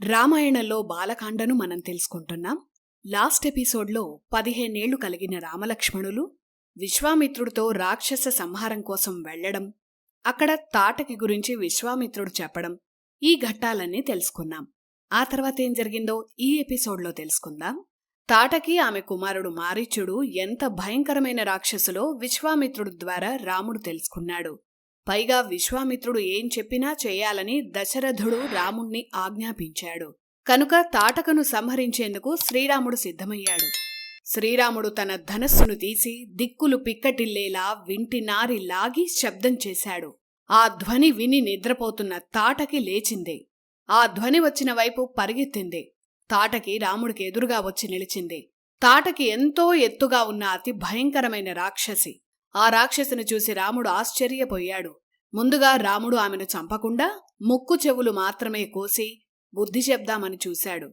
రామాయణంలో బాలకాండను మనం తెలుసుకుంటున్నాం. లాస్ట్ ఎపిసోడ్లో పదిహేనేళ్ళు కలిగిన రామలక్ష్మణులు విశ్వామిత్రుడితో రాక్షస సంహారం కోసం వెళ్ళడం అక్కడ తాటకి గురించి విశ్వామిత్రుడు చెప్పడం ఈ ఘట్టాలన్నీ తెలుసుకున్నాం. ఆ తర్వాత ఏం జరిగిందో ఈ ఎపిసోడ్లో తెలుసుకుందాం. తాటకి ఆమె కుమారుడు మారీచుడు ఎంత భయంకరమైన రాక్షసులో విశ్వామిత్రుడు ద్వారా రాముడు తెలుసుకున్నాడు. పైగా విశ్వామిత్రుడు ఏం చెప్పినా చేయాలని దశరథుడు రాముణ్ణి ఆజ్ఞాపించాడు. కనుక తాటకను సంహరించేందుకు శ్రీరాముడు సిద్ధమయ్యాడు. శ్రీరాముడు తన ధనస్సును తీసి దిక్కులు పిక్కటిల్లేలా వింటి నారి లాగి శబ్దం చేశాడు. ఆ ధ్వని విని నిద్రపోతున్న తాటకి లేచింది. ఆ ధ్వని వచ్చిన వైపు పరిగెత్తింది. తాటకి రాముడికి ఎదురుగా వచ్చి నిలిచింది. తాటకి ఎంతో ఎత్తుగా ఉన్న అతి భయంకరమైన రాక్షసి. ఆ రాక్షసుని చూసి రాముడు ఆశ్చర్యపోయాడు. ముందుగా రాముడు ఆమెను చంపకుండా ముక్కు చెవులు మాత్రమే కోసి బుద్ధి చెప్దామని చూశాడు.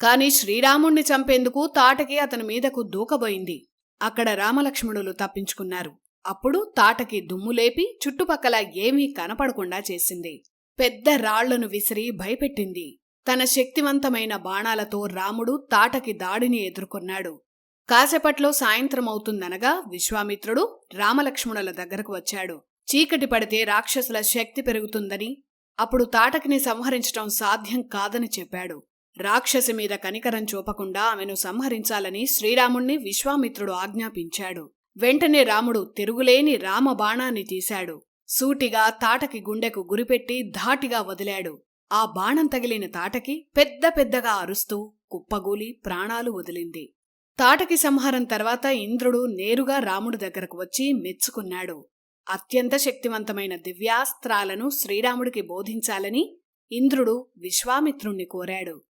కాని శ్రీరాముణ్ణి చంపేందుకు తాటకి అతని మీదకు దూకబోయింది. అక్కడ రామలక్ష్మణులు తప్పించుకున్నారు. అప్పుడు తాటకి దుమ్ములేపి చుట్టుపక్కల ఏమీ కనపడకుండా చేసింది. పెద్ద రాళ్ళను విసిరి భయపెట్టింది. తన శక్తివంతమైన బాణాలతో రాముడు తాటకి దాడిని ఎదుర్కొన్నాడు. కాసేపట్లో సాయంత్రం అవుతుందనగా విశ్వామిత్రుడు రామలక్ష్మణుల దగ్గరకు వచ్చాడు. చీకటి పడితే రాక్షసుల శక్తి పెరుగుతుందని అప్పుడు తాటకిని సంహరించటం సాధ్యం కాదని చెప్పాడు. రాక్షసి మీద కనికరం చూపకుండా ఆమెను సంహరించాలని శ్రీరాముణ్ణి విశ్వామిత్రుడు ఆజ్ఞాపించాడు. వెంటనే రాముడు తిరుగులేని రామ బాణాన్ని తీశాడు. సూటిగా తాటకి గుండెకు గురిపెట్టి ధాటిగా వదిలాడు. ఆ బాణం తగిలిన తాటకి పెద్ద పెద్దగా అరుస్తూ కుప్పగూలి ప్రాణాలు వదిలింది. తాటకి సంహారం తర్వాత ఇంద్రుడు నేరుగా రాముడి దగ్గరకు వచ్చి మెచ్చుకున్నాడు. అత్యంత శక్తివంతమైన దివ్యాస్త్రాలను శ్రీరాముడికి బోధించాలని ఇంద్రుడు విశ్వామిత్రుణ్ణి కోరాడు.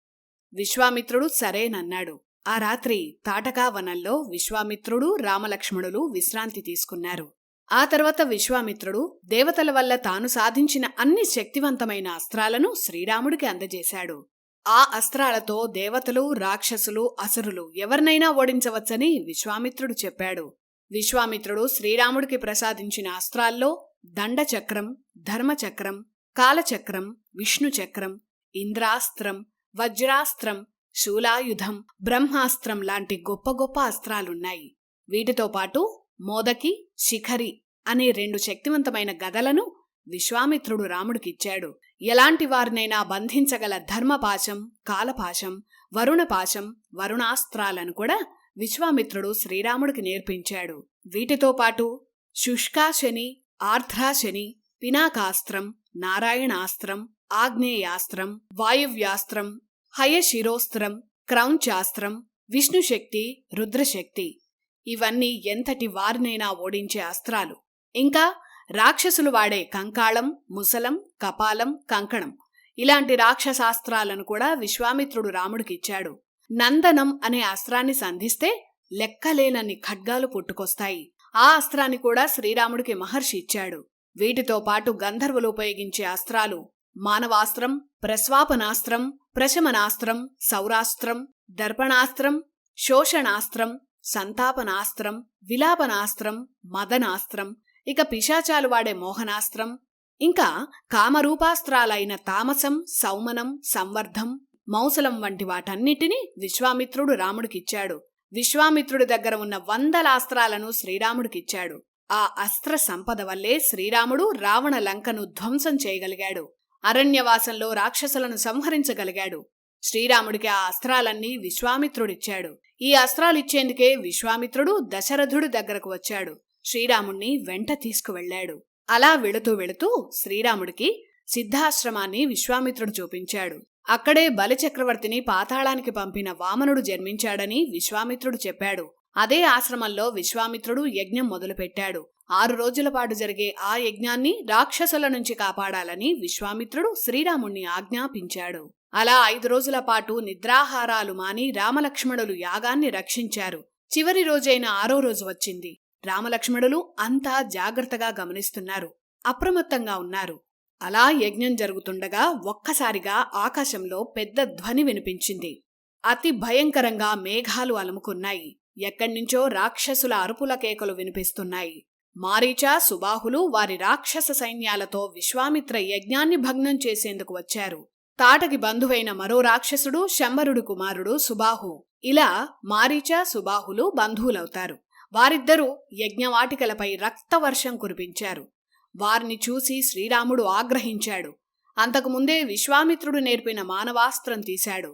విశ్వామిత్రుడు సరేనన్నాడు. ఆ రాత్రి తాటకా వనంలో విశ్వామిత్రుడు రామలక్ష్మణులు విశ్రాంతి తీసుకున్నారు. ఆ తర్వాత విశ్వామిత్రుడు దేవతల వల్ల తాను సాధించిన అన్ని శక్తివంతమైన అస్త్రాలను శ్రీరాముడికి అందజేశాడు. ఆ అస్త్రాలతో దేవతలు రాక్షసులు అసురులు ఎవరినైనా ఓడించవచ్చని విశ్వామిత్రుడు చెప్పాడు. విశ్వామిత్రుడు శ్రీరాముడికి ప్రసాదించిన అస్త్రాల్లో దండచక్రం ధర్మచక్రం కాలచక్రం విష్ణుచక్రం ఇంద్రాస్త్రం వజ్రాస్త్రం శూలాయుధం బ్రహ్మాస్త్రం లాంటి గొప్ప గొప్ప అస్త్రాలున్నాయి. వీటితో పాటు మోదకి శిఖరి అనే రెండు శక్తివంతమైన గదలను విశ్వామిత్రుడు రాముడికిచ్చాడు. ఎలాంటి వారినైనా బంధించగల ధర్మపాశం కాలపాశం వరుణపాశం వరుణాస్త్రాలను కూడా విశ్వామిత్రుడు శ్రీరాముడికి నేర్పించాడు. వీటితో పాటు శుష్కాశని ఆర్ధ్రాశని పినాకాస్త్రం నారాయణాస్త్రం ఆగ్నేయాస్త్రం వాయువ్యాస్త్రం హయశిరోస్త్రం క్రౌంచాస్త్రం విష్ణుశక్తి రుద్రశక్తి ఇవన్నీ ఎంతటి వారినైనా ఓడించే అస్త్రాలు. ఇంకా రాక్షసులు వాడే కంకాళం ముసలం కపాలం కంకణం ఇలాంటి రాక్షసాస్త్రాలను కూడా విశ్వామిత్రుడు రాముడికిచ్చాడు నందనం అనే అస్త్రాన్ని సంధిస్తే లెక్కలేనన్ని ఖడ్గాలు పుట్టుకొస్తాయి. ఆ అస్త్రాన్ని కూడా శ్రీరాముడికి మహర్షి ఇచ్చాడు. వీటితో పాటు గంధర్వులు ఉపయోగించే అస్త్రాలు మానవాస్త్రం ప్రస్వాపనాస్త్రం ప్రశమనాస్త్రం సౌరాస్త్రం దర్పణాస్త్రం శోషణాస్త్రం సంతాపనాస్త్రం విలాపనాస్త్రం మదనాస్త్రం ఇక పిశాచాలు వాడే మోహనాస్త్రం ఇంకా కామరూపాస్త్రాలైన తామసం సౌమనం సంవర్ధం మౌసలం వంటి వాటన్నిటినీ విశ్వామిత్రుడు రాముడికిచ్చాడు. విశ్వామిత్రుడి దగ్గర ఉన్న వందల అస్త్రాలను శ్రీరాముడికిచ్చాడు. ఆ అస్త్ర సంపద వల్లే శ్రీరాముడు రావణ లంకను ధ్వంసం చేయగలిగాడు. అరణ్యవాసంలో రాక్షసులను సంహరించగలిగాడు. శ్రీరాముడికి ఆ అస్త్రాలన్నీ విశ్వామిత్రుడిచ్చాడు. ఈ అస్త్రాలిచ్చేందుకే విశ్వామిత్రుడు దశరథుడి దగ్గరకు వచ్చాడు. శ్రీరాముణ్ణి వెంట తీసుకువెళ్ళాడు అలా వెళుతూ వెళుతూ శ్రీరాముడికి సిద్ధాశ్రమాన్ని విశ్వామిత్రుడు చూపించాడు. అక్కడే బలిచక్రవర్తిని పాతాళానికి పంపిన వామనుడు జన్మించాడని విశ్వామిత్రుడు చెప్పాడు. అదే ఆశ్రమంలో విశ్వామిత్రుడు యజ్ఞం మొదలుపెట్టాడు. ఆరు రోజుల పాటు జరిగే ఆ యజ్ఞాన్ని రాక్షసుల నుంచి కాపాడాలని విశ్వామిత్రుడు శ్రీరాముణ్ణి ఆజ్ఞాపించాడు. అలా ఐదు రోజుల పాటు నిద్రాహారాలు మాని రామలక్ష్మణులు యాగాన్ని రక్షించారు. చివరి రోజైన ఆరో రోజు వచ్చింది. రామలక్ష్మణులు అంతా జాగ్రత్తగా గమనిస్తున్నారు. అప్రమత్తంగా ఉన్నారు. అలా యజ్ఞం జరుగుతుండగా ఒక్కసారిగా ఆకాశంలో పెద్ద ధ్వని వినిపించింది. అతి భయంకరంగా మేఘాలు అలుముకున్నాయి. ఎక్కడ్నుంచో రాక్షసుల అరుపుల కేకలు వినిపిస్తున్నాయి. మారీచా సుబాహులు వారి రాక్షస సైన్యాలతో విశ్వామిత్ర యజ్ఞాన్ని భగ్నం చేసేందుకు వచ్చారు. తాటకి బంధువైన మరో రాక్షసుడు శంబరుడు కుమారుడు సుబాహు. ఇలా మారీచ సుబాహులు బంధువులవుతారు. వారిద్దరూ యజ్ఞవాటికలపై రక్తవర్షం కురిపించారు. వారిని చూసి శ్రీరాముడు ఆగ్రహించాడు. అంతకుముందే విశ్వామిత్రుడు నేర్పిన మానవాస్త్రం తీశాడు.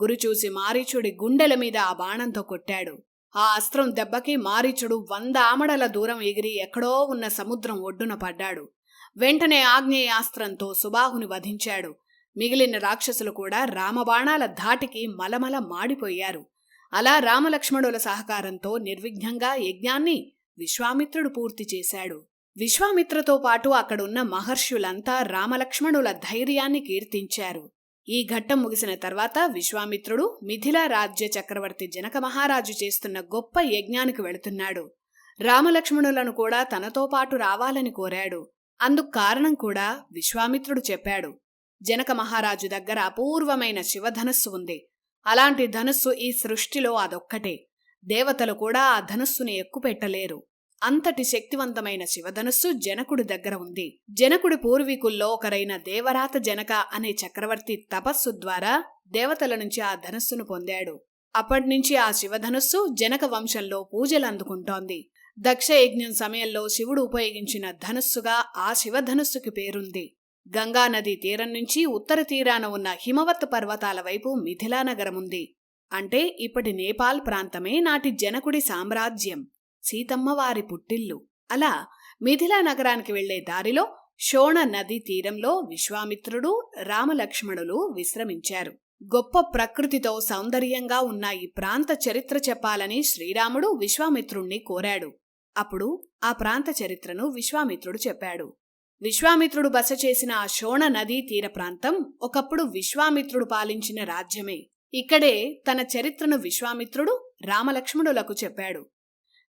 గురి చూసి మారీచుడి గుండెల మీద ఆ బాణంతో కొట్టాడు. ఆ అస్త్రం దెబ్బకి మారీచుడు వంద ఆమడల దూరం ఎగిరి ఎక్కడో ఉన్న సముద్రం ఒడ్డున పడ్డాడు. వెంటనే ఆగ్నేయాస్త్రంతో సుబాహుని వధించాడు. మిగిలిన రాక్షసులు కూడా రామబాణాల ధాటికి మలమల మాడిపోయారు. అలా రామలక్ష్మణుల సహకారంతో నిర్విఘ్నంగా యజ్ఞాన్ని విశ్వామిత్రుడు పూర్తి చేశాడు. విశ్వామిత్రతో పాటు అక్కడున్న మహర్షులంతా రామలక్ష్మణుల ధైర్యాన్ని కీర్తించారు. ఈ ఘట్టం ముగిసిన తర్వాత విశ్వామిత్రుడు మిథిలా రాజ్య చక్రవర్తి జనక మహారాజు చేస్తున్న గొప్ప యజ్ఞానికి వెళుతున్నాడు. రామలక్ష్మణులను కూడా తనతో పాటు రావాలని కోరాడు. అందుకు కారణం కూడా విశ్వామిత్రుడు చెప్పాడు. జనక మహారాజు దగ్గర అపూర్వమైన శివధనస్సు ఉంది. అలాంటి ధనుస్సు ఈ సృష్టిలో అదొక్కటే. దేవతలు కూడా ఆ ధనుస్సుని ఎక్కుపెట్టలేరు. అంతటి శక్తివంతమైన శివధనుస్సు జనకుడి దగ్గర ఉంది. జనకుడి పూర్వీకుల్లో ఒకరైన దేవరాత జనక అనే చక్రవర్తి తపస్సు ద్వారా దేవతల నుంచి ఆ ధనుస్సును పొందాడు. అప్పటినుంచి ఆ శివధనుస్సు జనక వంశంలో పూజలు అందుకుంటోంది. దక్ష యజ్ఞం సమయంలో శివుడు ఉపయోగించిన ధనుస్సుగా ఆ శివధనుస్సుకి పేరుంది. గంగానదీ తీరం నుంచి ఉత్తర తీరాన ఉన్న హిమవత్ పర్వతాల వైపు మిథిలా ఉంది అంటే ఇప్పటి నేపాల్ ప్రాంతమే నాటి జనకుడి సామ్రాజ్యం. సీతమ్మవారి పుట్టిల్లు. అలా మిథిలా నగరానికి వెళ్ళే దారిలో శోణ నదీ తీరంలో విశ్వామిత్రుడు రామలక్ష్మణులు విశ్రమించారు. గొప్ప ప్రకృతితో సౌందర్యంగా ఉన్న ఈ ప్రాంత చరిత్ర చెప్పాలని శ్రీరాముడు విశ్వామిత్రుణ్ణి కోరాడు. అప్పుడు ఆ ప్రాంత చరిత్రను విశ్వామిత్రుడు చెప్పాడు. విశ్వామిత్రుడు బస చేసిన ఆ శోణ నదీ తీర ప్రాంతం ఒకప్పుడు విశ్వామిత్రుడు పాలించిన రాజ్యమే. ఇక్కడే తన చరిత్రను విశ్వామిత్రుడు రామలక్ష్మణులకు చెప్పాడు.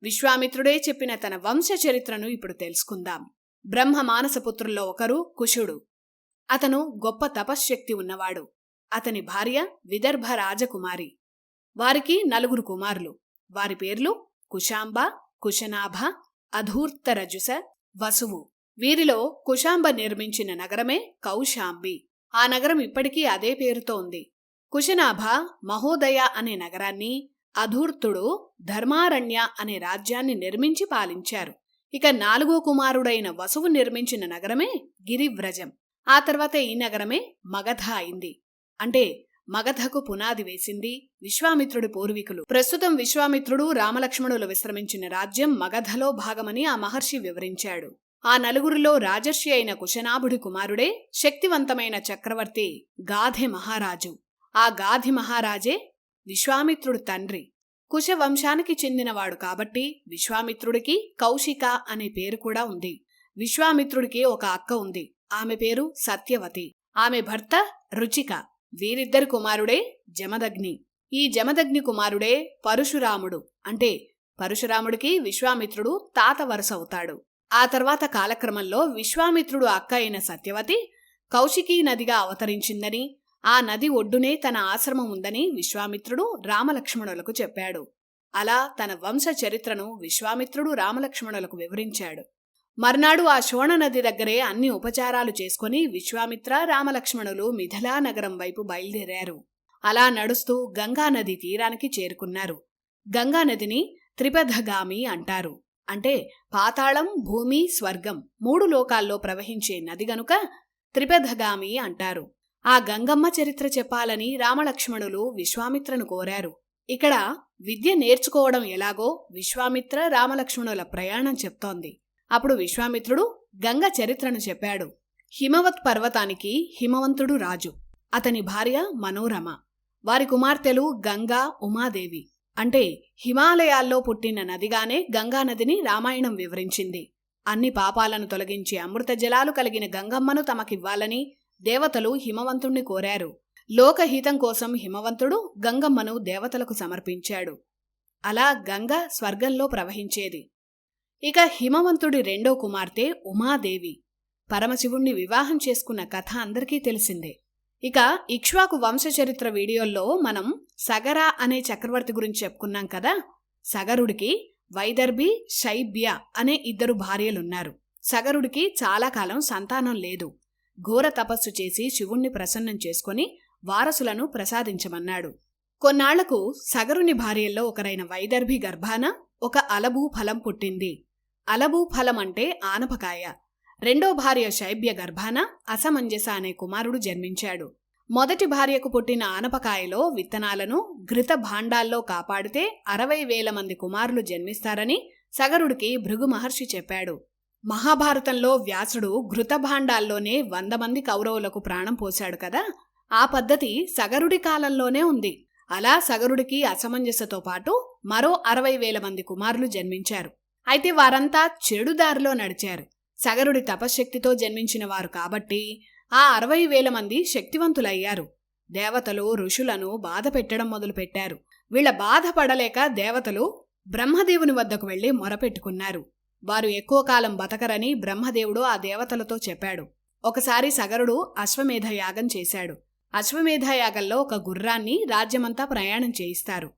విశ్వామిత్రుడే చెప్పిన తన వంశ చరిత్రను ఇప్పుడు తెలుసుకుందాం. బ్రహ్మ మానసపుత్రుల్లో ఒకరు కుశుడు. అతను గొప్ప తపశ్శక్తి ఉన్నవాడు. అతని భార్య విదర్భ రాజకుమారి. వారికి నలుగురు కుమారులు. వారి పేర్లు కుశాంబ కుశనాభ అధూర్తరజుస వసువు. వీరిలో కుశాంబ నిర్మించిన నగరమే కౌశాంబి. ఆ నగరం ఇప్పటికీ అదే పేరుతో ఉంది. కుశనాభ మహోదయ అనే నగరాన్ని అధూర్తుడు ధర్మారణ్య అనే రాజ్యాన్ని నిర్మించి పాలించారు. ఇక నాలుగో కుమారుడైన వసువు నిర్మించిన నగరమే గిరివ్రజం. ఆ తర్వాత ఈ నగరమే మగధ అయింది. అంటే మగధకు పునాది వేసింది విశ్వామిత్రుడి పూర్వీకులు. ప్రస్తుతం విశ్వామిత్రుడు రామలక్ష్మణులు విశ్రమించిన రాజ్యం మగధలో భాగమని ఆ మహర్షి వివరించాడు. ఆ నలుగురిలో రాజర్షి అయిన కుశనాభుడి కుమారుడే శక్తివంతమైన చక్రవర్తి గాధి మహారాజు. ఆ గాధి మహారాజే విశ్వామిత్రుడు తండ్రి. కుశవంశానికి చెందినవాడు కాబట్టి విశ్వామిత్రుడికి కౌశిక అనే పేరు కూడా ఉంది. విశ్వామిత్రుడికి ఒక అక్క ఉంది. ఆమె పేరు సత్యవతి. ఆమె భర్త రుచిక. వీరిద్దరి కుమారుడే జమదగ్ని. ఈ జమదగ్ని కుమారుడే పరశురాముడు. అంటే పరశురాముడికి విశ్వామిత్రుడు తాత వరుస అవుతాడు. ఆ తర్వాత కాలక్రమంలో విశ్వామిత్రుడు అక్క అయిన సత్యవతి కౌశికీ నదిగా అవతరించిందని ఆ నది ఒడ్డునే తన ఆశ్రమం ఉందని విశ్వామిత్రుడు రామలక్ష్మణులకు చెప్పాడు. అలా తన వంశ చరిత్రను విశ్వామిత్రుడు రామలక్ష్మణులకు వివరించాడు. మర్నాడు ఆ శోణ నది దగ్గరే అన్ని ఉపచారాలు చేసుకుని విశ్వామిత్ర రామలక్ష్మణులు మిథిలా నగరం వైపు బయలుదేరారు. అలా నడుస్తూ గంగానది తీరానికి చేరుకున్నారు. గంగానదిని త్రిపథగామి అంటారు. అంటే పాతాళం భూమి స్వర్గం మూడు లోకాల్లో ప్రవహించే నది గనుక త్రిపథగామి అంటారు. ఆ గంగమ్మ చరిత్ర చెప్పాలని రామలక్ష్మణులు విశ్వామిత్రను కోరారు. ఇక్కడ విద్య నేర్చుకోవడం ఎలాగో విశ్వామిత్ర రామలక్ష్మణుల ప్రయాణం చెప్తోంది. అప్పుడు విశ్వామిత్రుడు గంగ చరిత్రను చెప్పాడు. హిమవత్ పర్వతానికి హిమవంతుడు రాజు. అతని భార్య మనోరమ. వారి కుమార్తెలు గంగా ఉమాదేవి. అంటే హిమాలయాల్లో పుట్టిన నదిగానే గంగానదిని రామాయణం వివరించింది. అన్ని పాపాలను తొలగించి అమృత జలాలు కలిగిన గంగమ్మను తమకివ్వాలని దేవతలు హిమవంతుణ్ణి కోరారు. లోకహితం కోసం హిమవంతుడు గంగమ్మను దేవతలకు సమర్పించాడు. అలా గంగ స్వర్గంలో ప్రవహించేది. ఇక హిమవంతుడి రెండో కుమార్తె ఉమాదేవి. పరమశివుణ్ణి వివాహం చేసుకున్న కథ అందరికీ తెలిసిందే. ఇక ఇక్ష్వాకు వంశచరిత్ర వీడియోల్లో మనం సగర అనే చక్రవర్తి గురించి చెప్పుకున్నాం కదా? సగరుడికి వైదర్భి శైబ్య అనే ఇద్దరు భార్యలున్నారు. సగరుడికి చాలా కాలం సంతానం లేదు. ఘోర తపస్సు చేసి శివుణ్ణి ప్రసన్నం చేసుకొని వారసులను ప్రసాదించమన్నాడు. కొన్నాళ్ళకు సగరుని భార్యల్లో ఒకరైన వైదర్భి గర్భాన ఒక అలబూ ఫలం పుట్టింది. అలబూ ఫలం అంటే ఆనపకాయ. రెండో భార్య శైబ్య గర్భాన అసమంజస అనే కుమారుడు జన్మించాడు. మొదటి భార్యకు పుట్టిన ఆనపకాయలో విత్తనాలను ఘృత భాండాల్లో కాపాడితే అరవై వేల మంది కుమారులు జన్మిస్తారని సగరుడికి భృగు మహర్షి చెప్పాడు. మహాభారతంలో వ్యాసుడు ఘృతభాండాల్లోనే వంద మంది కౌరవులకు ప్రాణం పోశాడు కదా? ఆ పద్ధతి సగరుడి కాలంలోనే ఉంది. అలా సగరుడికి అసమంజసతో పాటు మరో అరవై వేల మంది కుమారులు జన్మించారు. అయితే వారంతా చెడు దారిలో నడిచారు. సగరుడి తపశ్శక్తితో జన్మించిన వారు కాబట్టి ఆ అరవై వేల మంది శక్తివంతులయ్యారు. దేవతలు ఋషులను బాధ పెట్టడం మొదలుపెట్టారు వీళ్ళ బాధపడలేక దేవతలు బ్రహ్మదేవుని వద్దకు వెళ్ళి మొరపెట్టుకున్నారు వారు ఎక్కువ కాలం బతకరని బ్రహ్మదేవుడు ఆ దేవతలతో చెప్పాడు. ఒకసారి సగరుడు అశ్వమేధ యాగం చేశాడు. అశ్వమేధ యాగంలో ఒక గుర్రాన్ని రాజ్యమంతా ప్రయాణం చేయిస్తారు.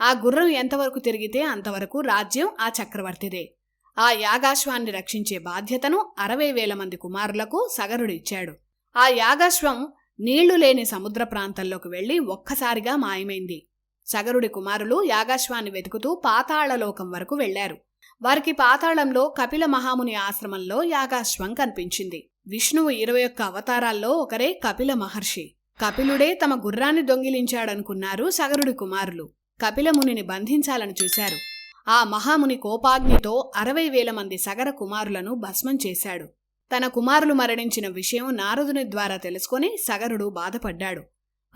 ఆ గుర్రం ఎంతవరకు తిరిగితే అంతవరకు రాజ్యం ఆ చక్రవర్తిదే. ఆ యాగాశ్వాన్ని రక్షించే బాధ్యతను అరవై వేల మంది కుమారులకు సగరుడు ఇచ్చాడు. ఆ యాగాశ్వం నీళ్ళు లేని సముద్ర ప్రాంతంలోకి వెళ్ళి ఒక్కసారిగా మాయమైంది. సగరుడి కుమారులు యాగాశ్వాన్ని వెతుకుతూ పాతాళలోకం వరకు వెళ్ళారు వారికి పాతాళంలో కపిల మహాముని ఆశ్రమంలో యాగాశ్వం కనిపించింది. విష్ణువు ఇరవై ఒక్క అవతారాల్లో ఒకరే కపిల మహర్షి. కపిలుడే తమ గుర్రాన్ని దొంగిలించాడనుకున్నారు సగరుడి కుమారులు. కపిలమునిని బంధించాలని చూశారు. ఆ మహాముని కోపాగ్నితో అరవై వేల మంది సగర కుమారులను భస్మం చేశాడు. తన కుమారులు మరణించిన విషయం నారదుని ద్వారా తెలుసుకొని సగరుడు బాధపడ్డాడు.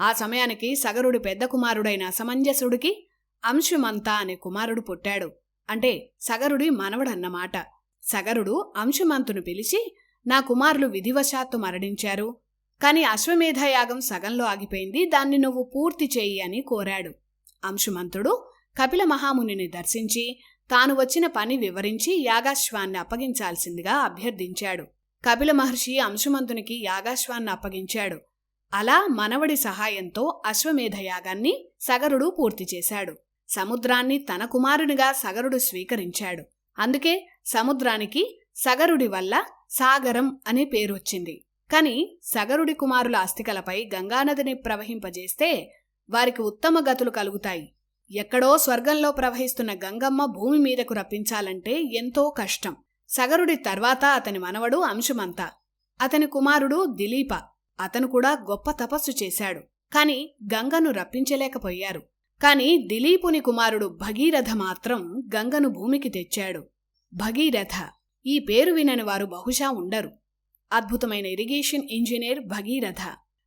ఆ సమయానికి సగరుడి పెద్ద కుమారుడైన అసమంజసుడికి అంశుమంత అనే కుమారుడు పుట్టాడు. అంటే సగరుడి మనవడన్నమాట. సగరుడు అంశుమంతును పిలిచి నా కుమారులు విధివశాత్తు మరణించారు. కాని అశ్వమేధయాగం సగంలో ఆగిపోయింది. దాన్ని నువ్వు పూర్తి చేయి అని కోరాడు. అంశుమంతుడు కపిల మహామునిని దర్శించి తాను వచ్చిన పని వివరించి యాగాశ్వాన్ని అప్పగించాల్సిందిగా అభ్యర్థించాడు. కపిల మహర్షి అంశుమంతునికి యాగాశ్వాన్ని అప్పగించాడు. అలా మనవడి సహాయంతో అశ్వమేధ యాగాన్ని సగరుడు పూర్తి చేశాడు. సముద్రాన్ని తన కుమారునిగా సగరుడు స్వీకరించాడు. అందుకే సముద్రానికి సగరుడి వల్ల సాగరం అనే పేరు వచ్చింది. కాని సగరుడి కుమారుల అస్థికలపై గంగానదిని ప్రవహింపజేస్తే వారికి ఉత్తమ గతులు కలుగుతాయి. ఎక్కడో స్వర్గంలో ప్రవహిస్తున్న గంగమ్మ భూమి మీదకు రప్పించాలంటే ఎంతో కష్టం. సగరుడి తర్వాత అతని మనవడు అంశుమంత. అతని కుమారుడు దిలీప. అతను కూడా గొప్ప తపస్సు చేశాడు. కాని గంగను రప్పించలేకపోయారు. కాని దిలీపుని కుమారుడు భగీరథ మాత్రం గంగను భూమికి తెచ్చాడు. భగీరథ! ఈ పేరు వినని వారు బహుశా ఉండరు. అద్భుతమైన ఇరిగేషన్ ఇంజనీర్ భగీరథ!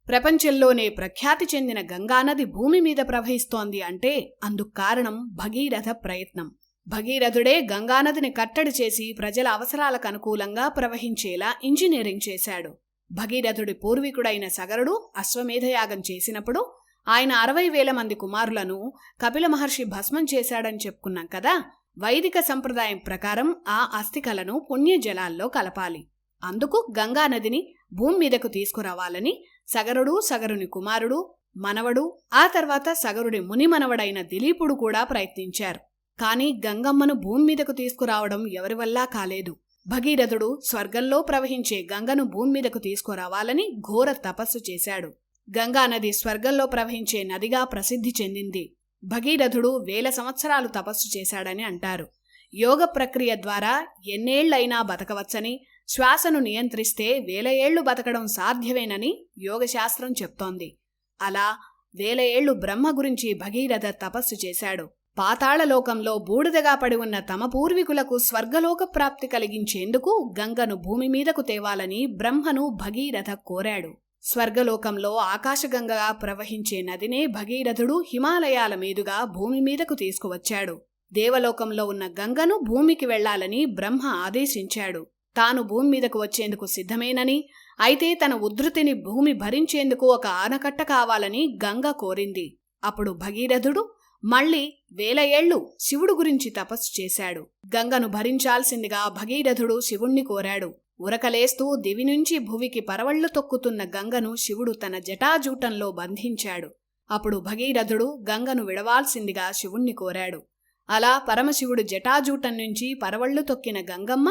ప్రపంచంలోనే ప్రఖ్యాతి చెందిన గంగానది భూమి మీద ప్రవహిస్తోంది అంటే అందుకు కారణం భగీరథ ప్రయత్నం. భగీరథుడే గంగానదిని కట్టడి చేసి ప్రజల అవసరాలకు అనుకూలంగా ప్రవహించేలా ఇంజనీరింగ్ చేశాడు. భగీరథుడి పూర్వీకుడైన సగరుడు అశ్వమేధయాగం చేసినప్పుడు ఆయన అరవై వేల మంది కుమారులను కపిల మహర్షి భస్మం చేశాడని చెప్పుకున్నాం కదా. వైదిక సంప్రదాయం ప్రకారం ఆ అస్థికలను పుణ్యజలాల్లో కలపాలి. అందుకు గంగానదిని భూమి మీదకు తీసుకురావాలని సగరుడు సగరుని కుమారుడు మనవడు ఆ తర్వాత సగరుడి ముని మనవడైన దిలీపుడు కూడా ప్రయత్నించారు. కానీ గంగమ్మను భూమి మీదకు తీసుకురావడం ఎవరి వల్లా కాలేదు. భగీరథుడు స్వర్గంలో ప్రవహించే గంగను భూమి మీదకు తీసుకురావాలని ఘోర తపస్సు చేశాడు. గంగానది స్వర్గంలో ప్రవహించే నదిగా ప్రసిద్ధి చెందింది. భగీరథుడు వేల సంవత్సరాలు తపస్సు చేశాడని అంటారు. యోగ ప్రక్రియ ద్వారా ఎన్నేళ్ళైనా బతకవచ్చని శ్వాసను నియంత్రిస్తే వేల ఏళ్ళు బతకడం సాధ్యమేనని యోగశాస్త్రం చెప్తోంది. అలా వేల ఏళ్ళు బ్రహ్మ గురించి భగీరథ తపస్సు చేశాడు. పాతాళలోకంలో బూడిదగా పడి ఉన్న తమ పూర్వీకులకు స్వర్గలోక ప్రాప్తి కలిగించేందుకు గంగను భూమి మీదకు తేవాలని బ్రహ్మను భగీరథ కోరాడు. స్వర్గలోకంలో ఆకాశగంగగా ప్రవహించే నదినే భగీరథుడు హిమాలయాల మీదుగా భూమి మీదకు తీసుకువచ్చాడు. దేవలోకంలో ఉన్న గంగను భూమికి వెళ్ళాలని బ్రహ్మ ఆదేశించాడు. తాను భూమి మీదకు వచ్చేందుకు సిద్ధమేనని అయితే తన ఉద్ధృతిని భూమి భరించేందుకు ఒక ఆనకట్ట కావాలని గంగ కోరింది. అప్పుడు భగీరథుడు మళ్ళీ వేల ఏళ్ళు శివుడు గురించి తపస్సు చేశాడు. గంగను భరించాల్సిందిగా భగీరథుడు శివుణ్ణి కోరాడు. ఉరకలేస్తూ దివి నుంచి భువికి పరవళ్ళు తొక్కుతున్న గంగను శివుడు తన జటాజూటంలో బంధించాడు. అప్పుడు భగీరథుడు గంగను విడవాల్సిందిగా శివుణ్ణి కోరాడు. అలా పరమశివుడు జటాజూటం నుంచి పరవళ్ళు తొక్కిన గంగమ్మ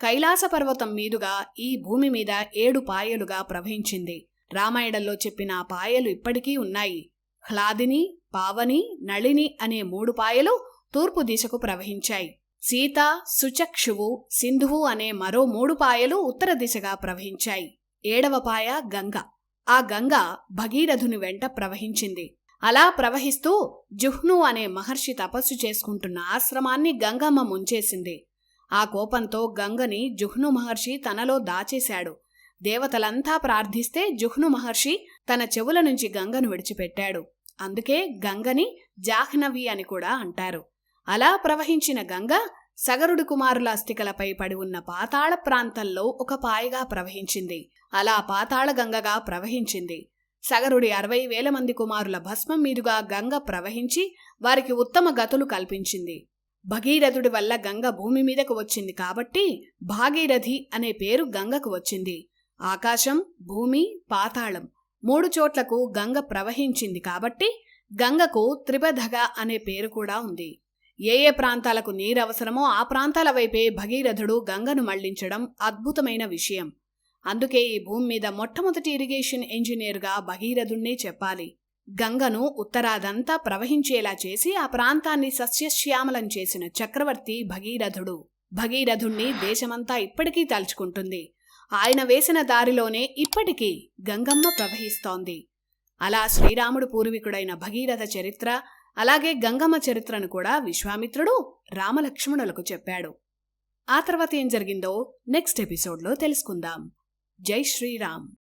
కైలాస పర్వతం మీదుగా ఈ భూమి మీద ఏడు పాయలుగా ప్రవహించింది. రామాయణంలో చెప్పిన ఆ పాయలు ఇప్పటికీ ఉన్నాయి. హ్లాదిని పావని నళిని అనే మూడు పాయలు తూర్పు దిశకు ప్రవహించాయి. సీత సుచక్షువు సింధువు అనే మరో మూడు పాయలు ఉత్తర దిశగా ప్రవహించాయి. ఏడవ పాయ గంగ. ఆ గంగ భగీరథుని వెంట ప్రవహించింది. అలా ప్రవహిస్తూ జుహ్ను అనే మహర్షి తపస్సు చేసుకుంటున్న ఆశ్రమాన్ని గంగమ్మ ముంచేసింది. ఆ కోపంతో గంగని జుహ్ను మహర్షి తనలో దాచేశాడు. దేవతలంతా ప్రార్థిస్తే జుహ్ను మహర్షి తన చెవుల నుంచి గంగను విడిచిపెట్టాడు. అందుకే గంగని జాహ్నవి అని కూడా అంటారు. అలా ప్రవహించిన గంగ సగరుడు కుమారుల అస్థికలపై పడి ఉన్న పాతాళ ప్రాంతంలో ఒక పాయగా ప్రవహించింది. అలా పాతాళ గంగగా ప్రవహించింది. సగరుడి అరవై వేల మంది కుమారుల భస్మం మీదుగా గంగ ప్రవహించి వారికి ఉత్తమ గతులు కల్పించింది. భగీరథుడి వల్ల గంగ భూమి మీదకు వచ్చింది కాబట్టి భాగీరథి అనే పేరు గంగకు వచ్చింది. ఆకాశం భూమి పాతాళం మూడు చోట్లకు గంగ ప్రవహించింది కాబట్టి గంగకు త్రిపథగ అనే పేరు కూడా ఉంది. ఏ ఏ ప్రాంతాలకు నీరు అవసరమో ఆ ప్రాంతాల వైపే భగీరథుడు గంగను మళ్ళించడం అద్భుతమైన విషయం. అందుకే ఈ భూమి మీద మొట్టమొదటి ఇరిగేషన్ ఇంజనీర్గా భగీరథుణ్ణే చెప్పాలి. గంగను ఉత్తరాదంతా ప్రవహించేలా చేసి ఆ ప్రాంతాన్ని సస్యశ్యామలం చేసిన చక్రవర్తి భగీరథుడు. భగీరథుణ్ణి దేశమంతా ఇప్పటికీ తలుచుకుంటుంది. ఆయన వేసిన దారిలోనే ఇప్పటికీ గంగమ్మ ప్రవహిస్తోంది. అలా శ్రీరాముడు పూర్వీకుడైన భగీరథ చరిత్ర అలాగే గంగమ్మ చరిత్రను కూడా విశ్వామిత్రుడు రామలక్ష్మణులకు చెప్పాడు. ఆ తర్వాత ఏం జరిగిందో నెక్స్ట్ ఎపిసోడ్లో తెలుసుకుందాం. జై శ్రీరామ్.